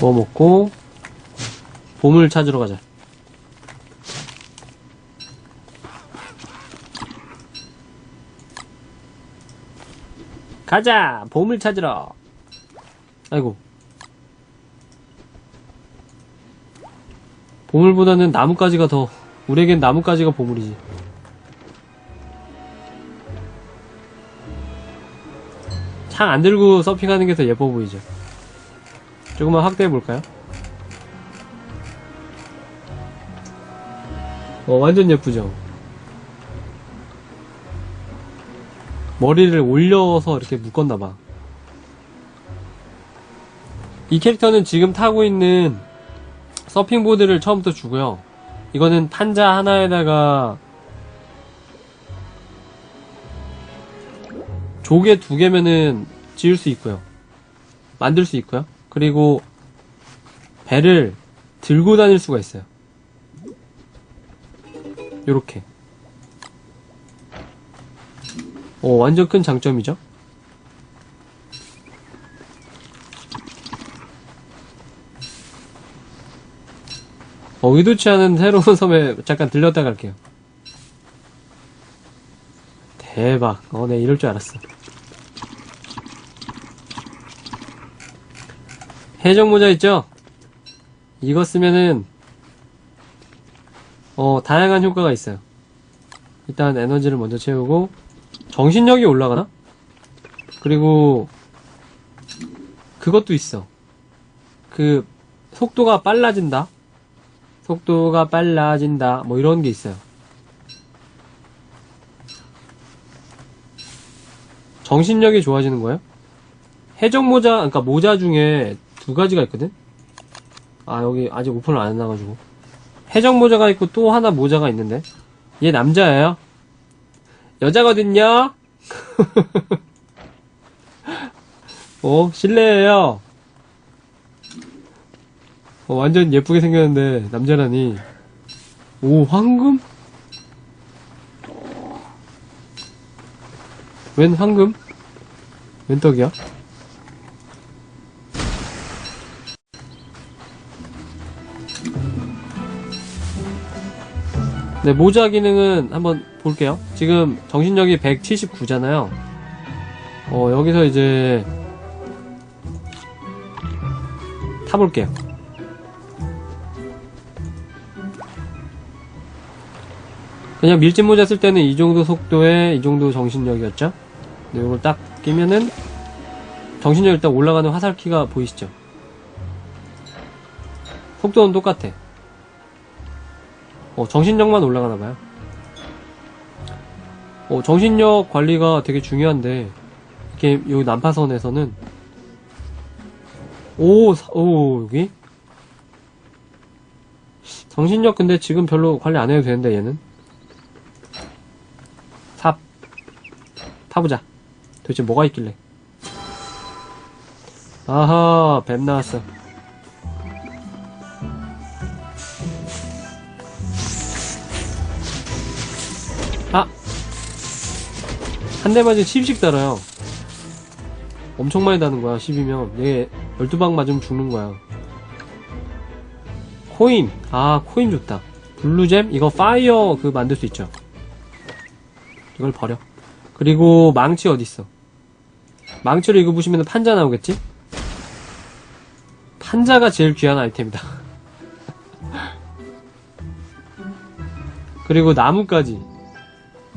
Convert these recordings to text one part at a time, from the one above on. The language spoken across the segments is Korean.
뭐 먹고 보물 찾으러 가자. 가자! 보물 찾으러! 아이고. 보물보다는 나뭇가지가 더, 우리에겐 나뭇가지가 보물이지. 창 안 들고 서핑하는 게 더 예뻐 보이죠? 조금만 확대해 볼까요? 어, 완전 예쁘죠? 머리를 올려서 이렇게 묶었나봐. 이 캐릭터는 지금 타고 있는 서핑보드를 처음부터 주고요. 이거는 판자 하나에다가 조개 두 개면은 지을 수 있고요. 만들 수 있고요. 그리고 배를 들고 다닐 수가 있어요. 요렇게. 오, 완전 큰 장점이죠? 어, 의도치 않은 새로운 섬에 잠깐 들렸다 갈게요. 대박. 어, 네, 이럴 줄 알았어. 해적 모자 있죠? 이거 쓰면은, 어, 다양한 효과가 있어요. 일단 에너지를 먼저 채우고, 정신력이 올라가나? 그리고, 그것도 있어. 그, 속도가 빨라진다? 속도가 빨라진다. 뭐 이런 게 있어요. 정신력이 좋아지는 거예요? 해적 모자, 그러니까 모자 중에 두 가지가 있거든? 아, 여기 아직 오픈을 안 해놔가지고. 해적 모자가 있고 또 하나 모자가 있는데. 얘 남자예요? 여자거든요? 어, 실례예요. 어, 완전 예쁘게 생겼는데, 남자라니. 오, 황금? 웬 황금? 웬 떡이야? 네, 모자 기능은 한번 볼게요. 지금 정신력이 179잖아요. 어, 여기서 이제 타볼게요. 그냥 밀짚 모자 쓸 때는 이 정도 속도에 이 정도 정신력이었죠. 근데 이걸 딱 끼면은 정신력 일단 올라가는 화살키가 보이시죠? 속도는 똑같아. 어, 정신력만 올라가나 봐요. 어, 정신력 관리가 되게 중요한데, 이렇게, 여기 난파선에서는, 오, 사- 오, 여기? 정신력 근데 지금 별로 관리 안 해도 되는데, 얘는. 삽. 타보자. 도대체 뭐가 있길래. 아하, 뱀 나왔어. 한 대 맞으면 10씩 달아요. 엄청 많이 다는 거야, 10이면. 얘 12방 맞으면 죽는 거야. 코인. 아, 코인 좋다. 블루잼? 이거 파이어 그 만들 수 있죠. 이걸 버려. 그리고 망치 어딨어? 망치를 이거 보시면 판자 나오겠지? 판자가 제일 귀한 아이템이다. 그리고 나무까지.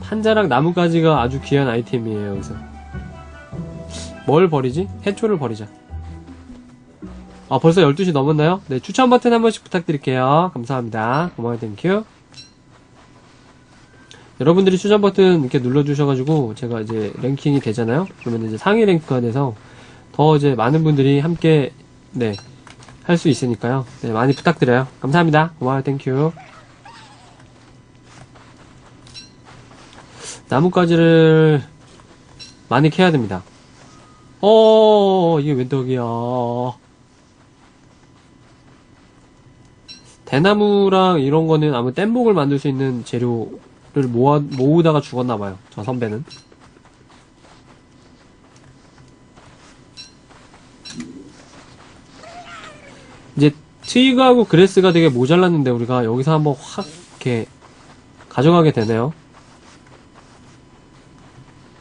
판자랑 나뭇가지가 아주 귀한 아이템이에요, 여기서. 뭘 버리지? 해초를 버리자. 아, 벌써 12시 넘었나요? 네, 추천 버튼 한 번씩 부탁드릴게요. 감사합니다. 고마워요, 땡큐. 여러분들이 추천 버튼 이렇게 눌러주셔가지고, 제가 이제 랭킹이 되잖아요? 그러면 이제 상위 랭크가 돼서, 더 이제 많은 분들이 함께, 네, 할 수 있으니까요. 네, 많이 부탁드려요. 감사합니다. 고마워요, 땡큐. 나뭇가지를 많이 캐야 됩니다. 어, 이게 웬 떡이야. 대나무랑 이런 거는 아마 뗏목을 만들 수 있는 재료를 모아, 모으다가 죽었나봐요. 저 선배는. 이제 트위그하고 그레스가 되게 모자랐는데 우리가 여기서 한번 확 이렇게 가져가게 되네요.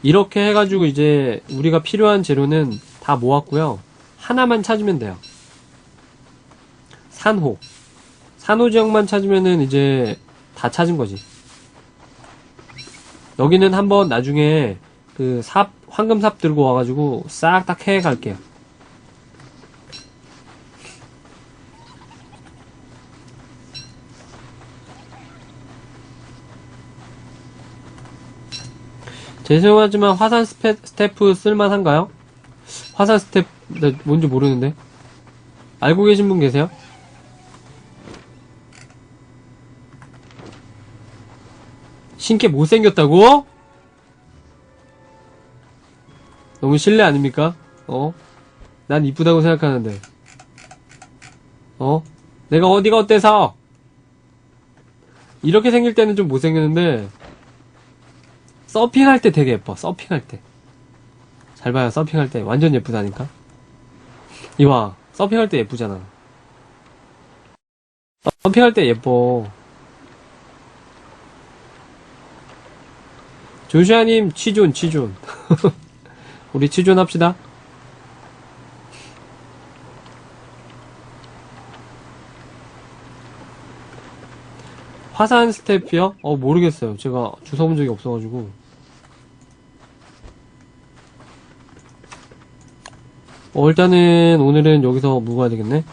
이렇게 해가지고 이제 우리가 필요한 재료는 다 모았고요. 하나만 찾으면 돼요. 산호. 산호 지역만 찾으면은 이제 다 찾은 거지. 여기는 한번 나중에 그 삽, 황금삽 들고 와가지고 싹 다 캐 갈게요. 죄송하지만 화산 스페, 스태프 쓸만한가요? 화산 스태프, 나 뭔지 모르는데. 알고 계신 분 계세요? 신께 못생겼다고? 너무 실례 아닙니까? 어? 난 이쁘다고 생각하는데. 어? 내가 어디가 어때서? 이렇게 생길 때는 좀 못생겼는데, 서핑할 때 되게 예뻐, 서핑할 때. 잘 봐요, 서핑할 때. 완전 예쁘다니까? 이봐, 서핑할 때 예쁘잖아. 서핑할 때 예뻐. 조슈아님, 취존, 취존. 우리 취존 합시다. 화산 스태프요? 어, 모르겠어요. 제가 주워본 적이 없어가지고. 어, 일단은 오늘은 여기서 묵어야 되겠네.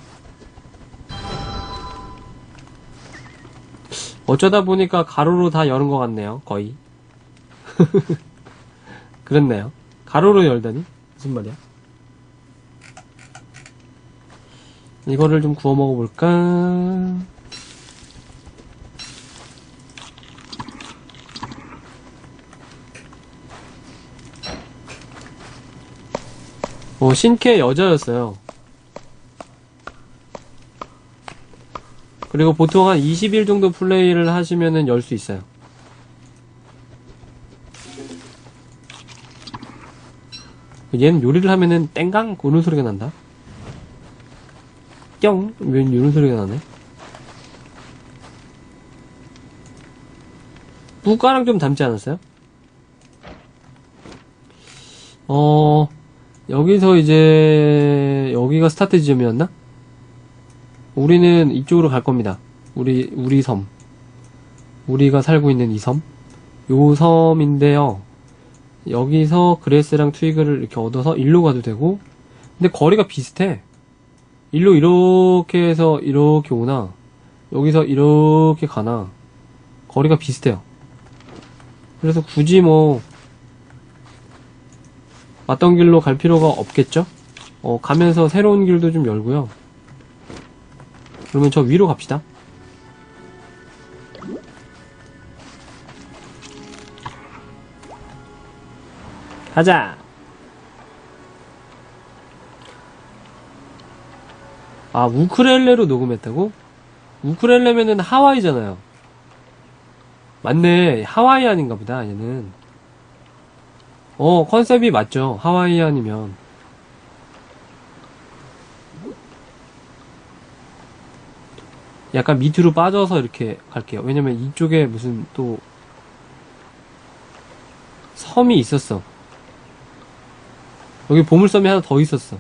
어쩌다 보니까 가로로 다 여는 것 같네요. 거의. 그렇네요. 가로로 열다니? 무슨 말이야? 이거를 좀 구워 먹어볼까? 어, 신캐 여자였어요. 그리고 보통 한 20일 정도 플레이를 하시면은 열 수 있어요. 얘는 요리를 하면은 땡강 그런 소리가 난다. 뿅왜 이런 소리가 나네. 무가랑 좀 닮지 않았어요? 어 여기서 이제 여기가 스타트 지점이었나? 우리는 이쪽으로 갈 겁니다. 우리 우리 섬. 우리가 살고 있는 이 섬. 요 섬인데요. 여기서 그레스랑 트위그를 이렇게 얻어서 일로 가도 되고 근데 거리가 비슷해 일로 이렇게 해서 이렇게 오나 여기서 이렇게 가나 거리가 비슷해요 그래서 굳이 뭐 왔던 길로 갈 필요가 없겠죠 어 가면서 새로운 길도 좀 열고요 그러면 저 위로 갑시다 가자. 아, 우크렐레로 녹음했다고? 우크렐레면은 하와이잖아요. 맞네. 하와이안인가 보다, 얘는. 어, 컨셉이 맞죠. 하와이안이면. 약간 밑으로 빠져서 이렇게 갈게요. 왜냐면 이쪽에 무슨 또 섬이 있었어. 여기 보물섬이 하나 더 있었어.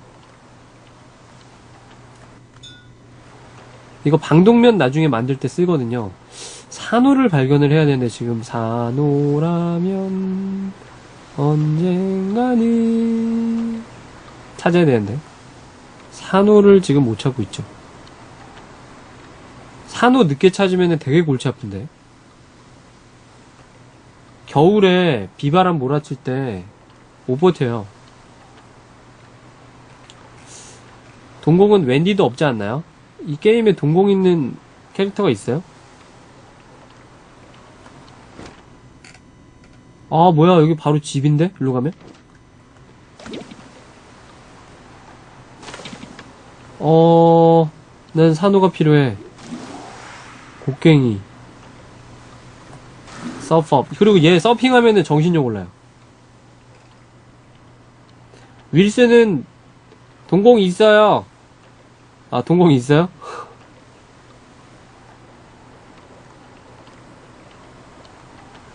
이거 방독면 나중에 만들 때 쓰거든요. 산호를 발견을 해야 되는데 지금 산호라면 언젠가는 찾아야 되는데 산호를 지금 못 찾고 있죠. 산호 늦게 찾으면 되게 골치 아픈데. 겨울에 비바람 몰아칠 때 못 버텨요. 동공은 웬디도 없지 않나요? 이 게임에 동공 있는 캐릭터가 있어요? 아, 뭐야, 여기 바로 집인데? 일로 가면? 어, 난 산호가 필요해. 곡괭이. 서퍼. 그리고 얘 서핑하면은 정신력 올라요. 윌스는 동공이 있어요. 아, 동공이 있어요?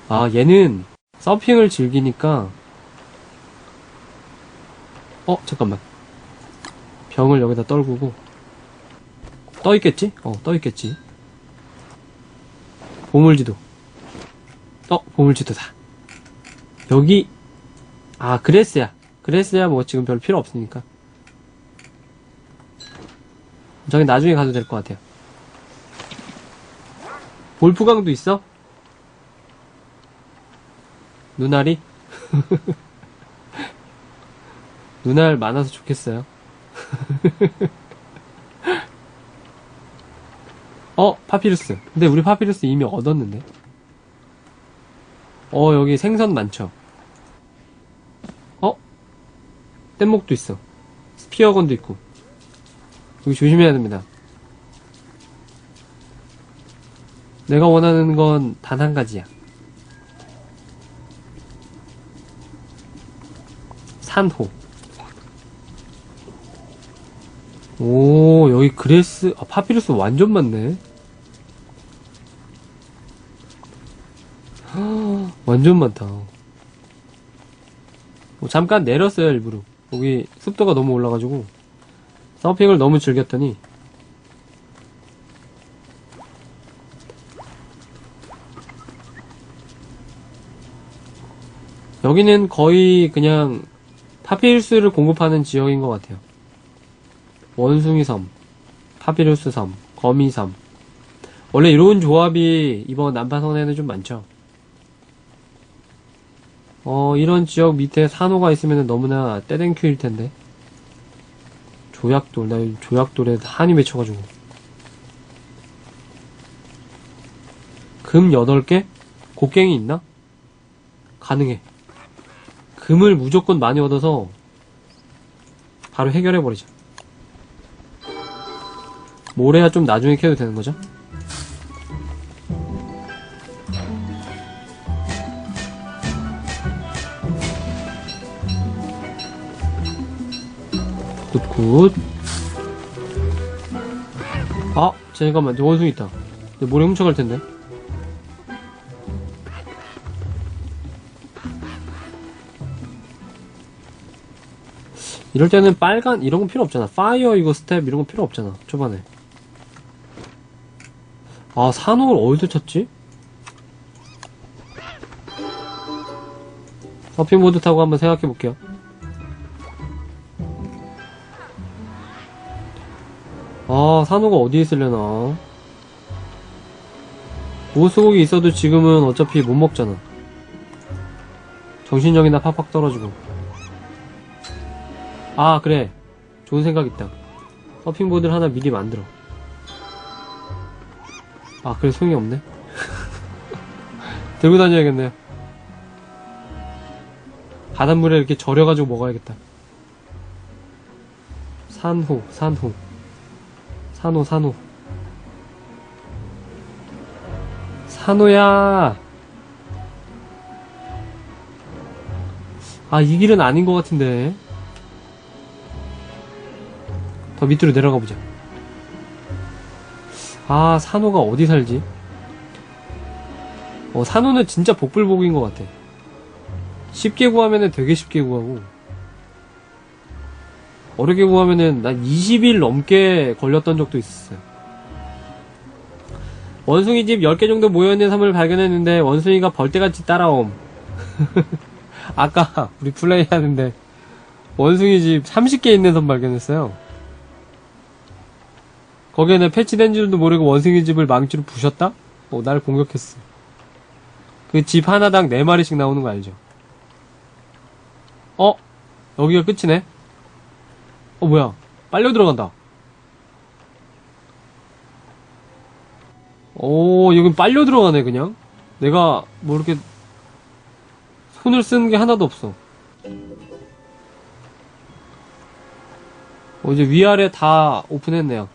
아, 얘는 서핑을 즐기니까 어, 잠깐만. 병을 여기다 떨구고 떠 있겠지? 어, 떠 있겠지. 보물지도. 어, 보물지도다. 여기 아, 그레스야. 그레스야 뭐 지금 별 필요 없으니까. 저기 나중에 가도 될 것 같아요. 볼프강도 있어? 눈알이? 눈알 많아서 좋겠어요. 어, 파피루스. 근데 우리 파피루스 이미 얻었는데. 어, 여기 생선 많죠? 어? 뗏목도 있어. 스피어건도 있고. 여기 조심해야 됩니다. 내가 원하는 건 단 한 가지야. 산호. 오, 여기 그레스, 아, 파피루스 완전 많네. 헉, 완전 많다. 뭐 잠깐 내렸어요, 일부러. 여기 습도가 너무 올라가지고. 서핑을 너무 즐겼더니. 여기는 거의 그냥 파피루스를 공급하는 지역인 것 같아요. 원숭이 섬, 파피루스 섬, 거미 섬. 원래 이런 조합이 이번 난파선에는 좀 많죠. 어, 이런 지역 밑에 산호가 있으면 너무나 떼댕큐일 텐데. 조약돌, 나이 조약돌에 한이 맺혀가지고. 금 8개? 곡괭이 있나? 가능해. 금을 무조건 많이 얻어서 바로 해결해버리자. 모래야 좀 나중에 캐도 되는 거죠? 굿굿. 아, 잠깐만, 저 원숭이 있다. 모래 훔쳐갈 텐데. 이럴 때는 빨간, 이런 건 필요 없잖아. 파이어, 이거 스텝, 이런 건 필요 없잖아. 초반에. 아, 산호를 어디서 찾지? 서핑보드 타고 한번 생각해 볼게요. 아, 산호가 어디에 있으려나. 보스곡이 있어도 지금은 어차피 못 먹잖아. 정신력이나 팍팍 떨어지고. 아, 그래. 좋은 생각 있다. 서핑보드를 하나 미리 만들어. 아, 그래, 소용이 없네. 들고 다녀야겠네요. 바닷물에 이렇게 절여가지고 먹어야겠다. 산호, 산호. 산호, 산호. 산호야! 아, 이 길은 아닌 것 같은데. 더 밑으로 내려가 보자. 아, 산호가 어디 살지? 어, 산호는 진짜 복불복인 것 같아. 쉽게 구하면은 되게 쉽게 구하고, 어렵게 구하면은 난 20일 넘게 걸렸던 적도 있었어요. 원숭이 집 10개 정도 모여있는 섬을 발견했는데, 원숭이가 벌떼같이 따라옴. 아까 우리 플레이 하는데, 원숭이 집 30개 있는 섬 발견했어요. 거기에는 패치된 줄도 모르고 원숭이 집을 망치로 부셨다? 어, 날 공격했어. 그 집 하나당 4마리씩 나오는 거 알죠? 어? 여기가 끝이네? 어, 뭐야. 빨려 들어간다. 오, 여긴 빨려 들어가네, 그냥. 내가, 뭐, 이렇게, 손을 쓰는 게 하나도 없어. 어, 이제 위아래 다 오픈했네요.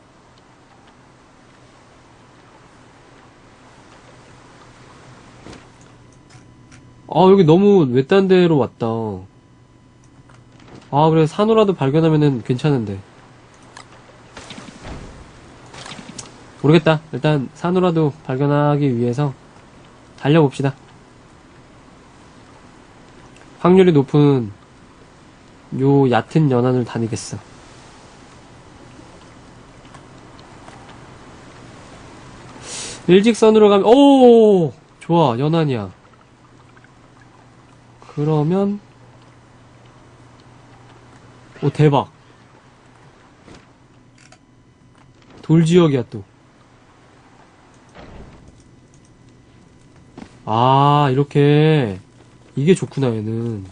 아, 여기 너무 외딴 데로 왔다. 아, 그래, 산호라도 발견하면은 괜찮은데. 모르겠다. 일단 산호라도 발견하기 위해서 달려봅시다. 확률이 높은 요 얕은 연안을 다니겠어. 일직선으로 가면, 오! 좋아, 연안이야. 그러면, 오, 대박. 돌지역이야, 또. 아, 이렇게. 이게 좋구나, 얘는.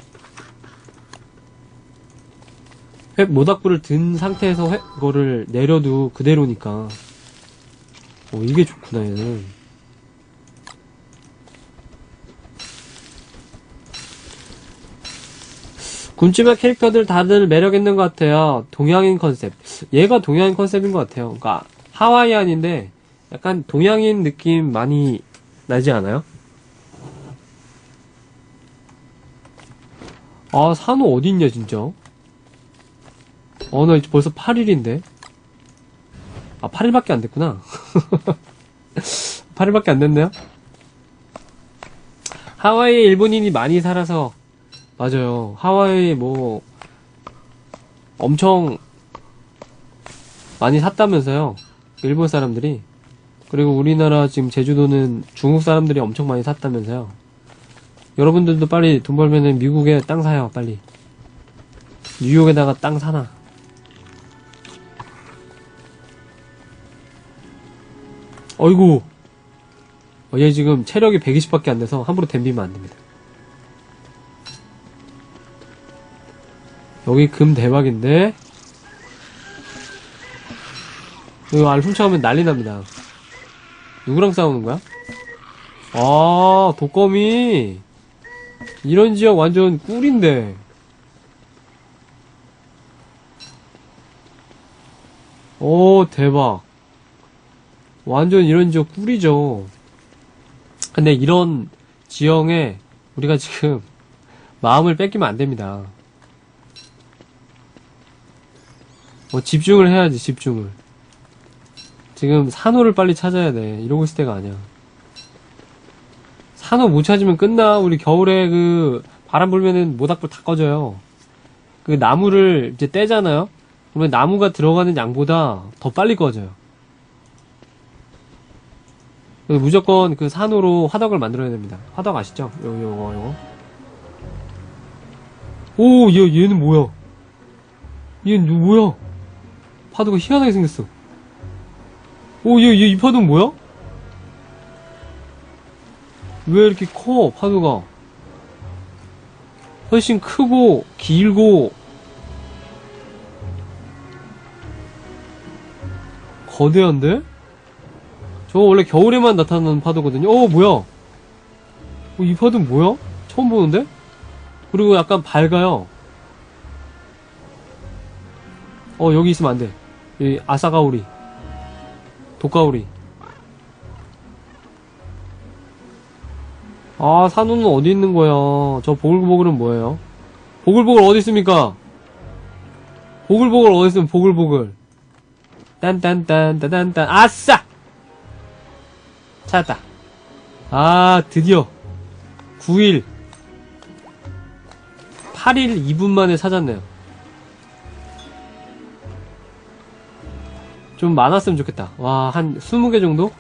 회, 모닥불을 든 상태에서 회, 그거를 내려도 그대로니까. 오, 이게 좋구나, 얘는. 굶주맛 캐릭터들 다들 매력 있는 것 같아요. 동양인 컨셉. 얘가 동양인 컨셉인 것 같아요. 그러니까 하와이안인데 약간 동양인 느낌 많이 나지 않아요? 아, 산호 어딨냐, 진짜. 어, 나 이제 벌써 8일인데. 아, 8일밖에 안 됐구나. 8일밖에 안 됐네요. 하와이에 일본인이 많이 살아서, 맞아요. 하와이 뭐, 엄청 많이 샀다면서요. 일본 사람들이. 그리고 우리나라 지금 제주도는 중국 사람들이 엄청 많이 샀다면서요. 여러분들도 빨리 돈 벌면은 미국에 땅 사요, 빨리. 뉴욕에다가 땅 사놔. 어이구. 어, 얘 지금 체력이 120밖에 안 돼서 함부로 댐비면 안 됩니다. 여기 금 대박인데? 이거 알 훔쳐가면 난리 납니다. 누구랑 싸우는 거야? 아, 독거미. 이런 지역 완전 꿀인데. 오, 대박. 완전 이런 지역 꿀이죠. 근데 이런 지형에 우리가 지금 마음을 뺏기면 안 됩니다. 뭐 집중을 해야지, 집중을. 지금 산호를 빨리 찾아야 돼. 이러고 있을 때가 아니야. 산호 못 찾으면 끝나. 우리 겨울에 그 바람 불면은 모닥불 다 꺼져요. 그 나무를 이제 떼잖아요. 그러면 나무가 들어가는 양보다 더 빨리 꺼져요. 무조건 그 산호로 화덕을 만들어야 됩니다. 화덕 아시죠? 요, 요거, 요거. 오, 얘, 얘는 뭐야? 얘, 누, 뭐야? 파도가 희한하게 생겼어. 오, 얘, 얘, 이 파도는 뭐야? 왜 이렇게 커, 파도가? 훨씬 크고, 길고, 거대한데? 저거 원래 겨울에만 나타나는 파도거든요? 어, 뭐야? 어, 이 파도는 뭐야? 처음 보는데? 그리고 약간 밝아요. 어, 여기 있으면 안 돼. 이 아사가오리. 독가오리. 아, 산호는 어디 있는 거야? 저 보글보글은 뭐예요? 보글보글 어디 있습니까? 보글보글 어디 있으면 보글보글. 딴딴딴, 따단딴, 아싸! 찾았다. 아, 드디어. 9일. 8일 2분 만에 찾았네요. 좀 많았으면 좋겠다. 와, 한 20개 정도?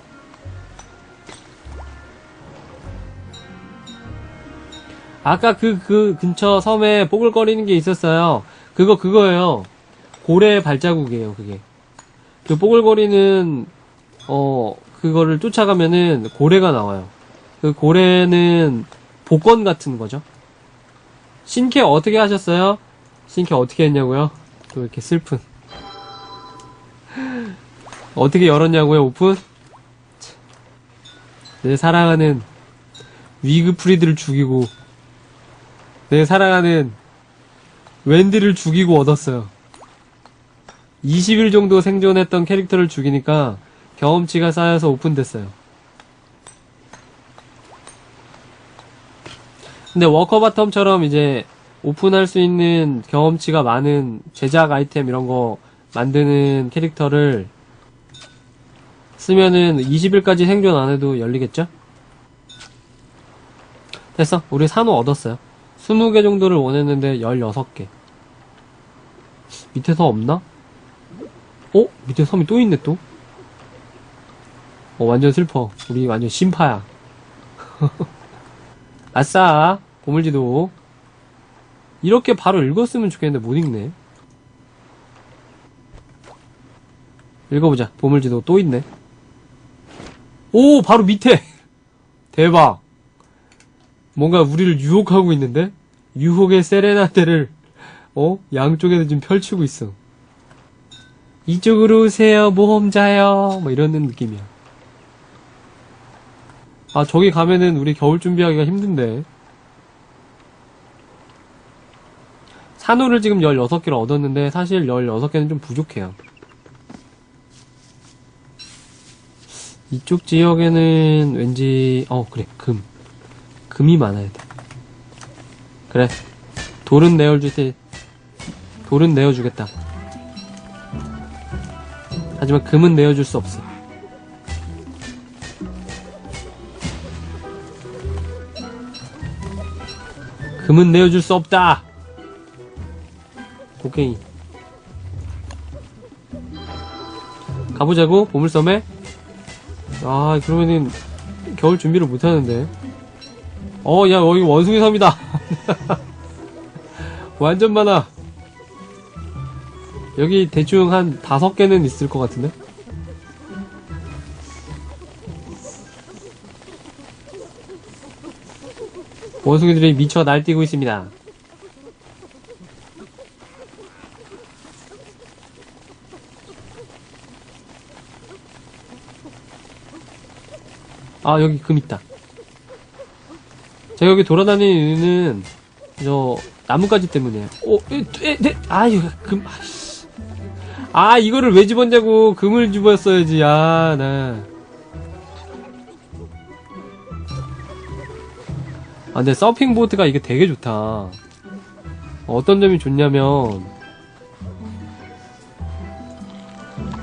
아까 그, 그 근처 섬에 뽀글거리는 게 있었어요. 그거, 그거예요. 고래 발자국이에요, 그게. 그 뽀글거리는, 어, 그거를 쫓아가면은 고래가 나와요. 그 고래는 복권 같은 거죠. 신캐 어떻게 하셨어요? 신캐 어떻게 했냐고요? 또 이렇게 슬픈. 어떻게 열었냐고요, 오픈? 내 사랑하는 위그프리드를 죽이고 내 사랑하는 웬디를 죽이고 얻었어요. 20일 정도 생존했던 캐릭터를 죽이니까 경험치가 쌓여서 오픈됐어요. 근데 워커바텀처럼 이제 오픈할 수 있는 경험치가 많은 제작 아이템 이런 거 만드는 캐릭터를 쓰면은 20일까지 생존 안 해도 열리겠죠? 됐어. 우리 산호 얻었어요. 20개 정도를 원했는데 16개. 밑에 서 없나? 어? 밑에 섬이 또 있네, 또? 어, 완전 슬퍼. 우리 완전 심파야. 아싸! 보물지도. 이렇게 바로 읽었으면 좋겠는데 못 읽네. 읽어보자. 보물지도 또 있네. 오! 바로 밑에! 대박! 뭔가 우리를 유혹하고 있는데? 유혹의 세레나데를, 어? 양쪽에서 지금 펼치고 있어. 이쪽으로 오세요, 모험자요. 뭐 이러는 느낌이야. 아, 저기 가면은 우리 겨울 준비하기가 힘든데. 산호를 지금 16개를 얻었는데, 사실 16개는 좀 부족해요. 이쪽 지역에는 왠지, 어, 그래, 금. 금이 많아야 돼. 그래. 돌은 내어줄 때, 돌은 내어주겠다. 하지만 금은 내어줄 수 없어. 금은 내어줄 수 없다! 곡괭이. 가보자고? 보물섬에? 아, 그러면은, 겨울 준비를 못 하는데. 어, 야, 여기 원숭이 섬이다. 완전 많아. 여기 대충 한 다섯 개는 있을 것 같은데? 원숭이들이 미쳐 날뛰고 있습니다. 아, 여기 금 있다. 제가 여기 돌아다니는 이유는, 저, 나뭇가지 때문이에요. 오, 에, 에, 에, 아, 이거 금, 아이씨. 아, 이거를 왜 집었냐고. 금을 집었어야지, 아, 나. 아, 근데 서핑보트가 이게 되게 좋다. 어떤 점이 좋냐면,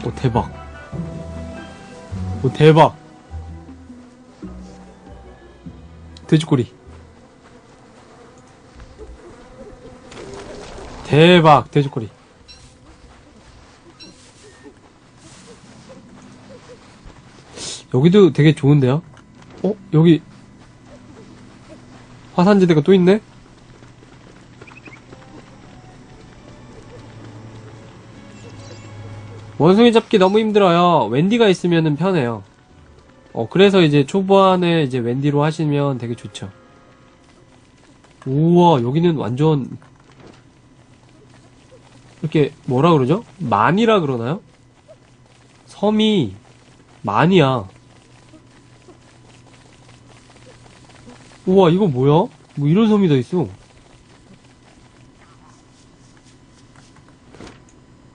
오, 대박. 오, 대박. 돼지꼬리. 대박, 돼지꼬리. 여기도 되게 좋은데요? 어? 여기, 화산지대가 또 있네? 원숭이 잡기 너무 힘들어요. 웬디가 있으면 편해요. 어, 그래서 이제 초반에 이제 웬디로 하시면 되게 좋죠. 우와, 여기는 완전, 이렇게, 뭐라 그러죠? 만이라 그러나요? 섬이, 만이야. 우와, 이거 뭐야? 뭐 이런 섬이 다 있어.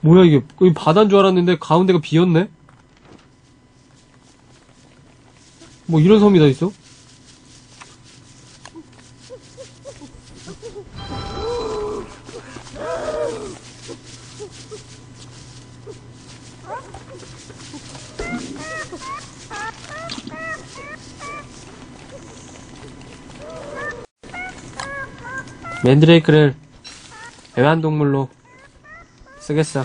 뭐야, 이게, 바다인 줄 알았는데 가운데가 비었네? 뭐 이런 섬이 다 있어? 맨드레이크를 애완동물로 쓰겠어.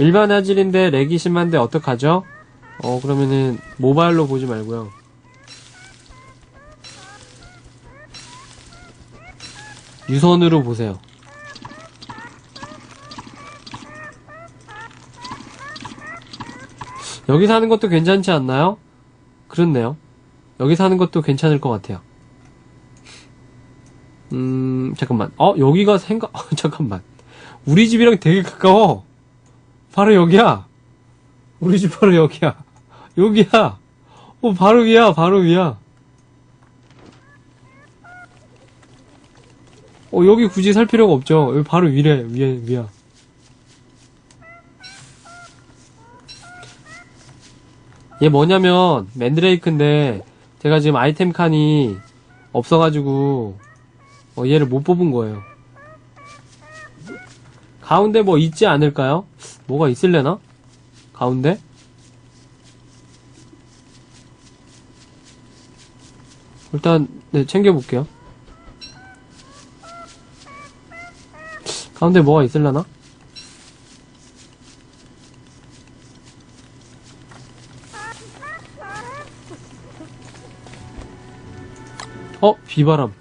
일반 화질인데 렉이 심한데 어떡하죠? 어, 그러면은 모바일로 보지 말고요. 유선으로 보세요. 여기 사는 것도 괜찮지 않나요? 그렇네요. 여기 사는 것도 괜찮을 것 같아요. 음, 잠깐만. 어, 여기가 생각, 어, 잠깐만. 우리 집이랑 되게 가까워. 바로 여기야. 우리 집 바로 여기야. 여기야. 어, 바로 위야, 바로 위야. 어, 여기 굳이 살 필요가 없죠. 여기 바로 위래, 위에, 위야. 얘 뭐냐면, 맨드레이크인데, 제가 지금 아이템 칸이 없어가지고, 어, 얘를 못 뽑은 거예요. 가운데 뭐 있지 않을까요? 뭐가 있을래나? 가운데? 일단, 네, 챙겨볼게요. 가운데 뭐가 있을려나? 어, 비바람.